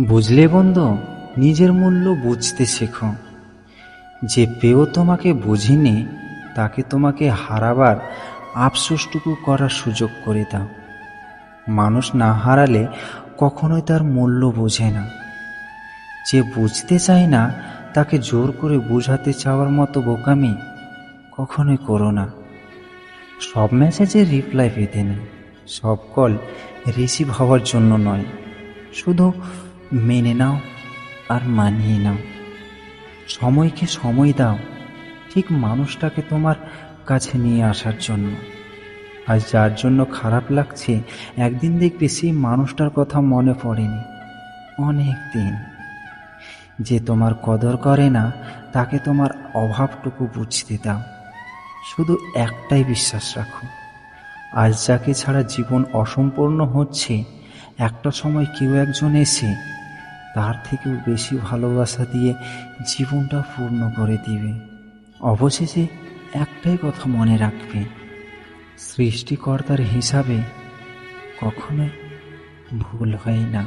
বুঝলে বন্ধু, নিজের মূল্য বুঝতে শেখো। যে পেয়েও তোমাকে বুঝিনি, তাকে তোমাকে হারাবার আফসোসটুকু করার সুযোগ করে দাও। মানুষ না হারালে কখনোই তার মূল্য বোঝে না। যে বুঝতে চায় না, তাকে জোর করে বোঝাতে চাওয়ার মতো বোকামি কখনোই করো না। সব মেসেজে রিপ্লাই পেতে নেই, সব কল রিসিভ হওয়ার জন্য নয়। শুধু মেনে নাও আর মানিয়ে নাও। সময়কে সময় দাও, ঠিক মানুষটাকে তোমার কাছে নিয়ে আসার জন্য। আর যার জন্য খারাপ লাগছে, একদিন দেখবে সেই মানুষটার কথা মনে পড়েনি। অনেক দিন যে তোমার কদর করে না, তাকে তোমার অভাবটুকু বুঝতে দাও। শুধু একটাই বিশ্বাস রাখো, আজ যাকে ছাড়া জীবন অসম্পূর্ণ হচ্ছে, একটা সময় কেউ একজন এসে তার থেকেও বেশি ভালোবাসা দিয়ে জীবনটা পূর্ণ করে দিবে। অবশেষে একটাই কথা মনে রাখবে, সৃষ্টিকর্তার হিসাবে কখনোই ভুল হয় না।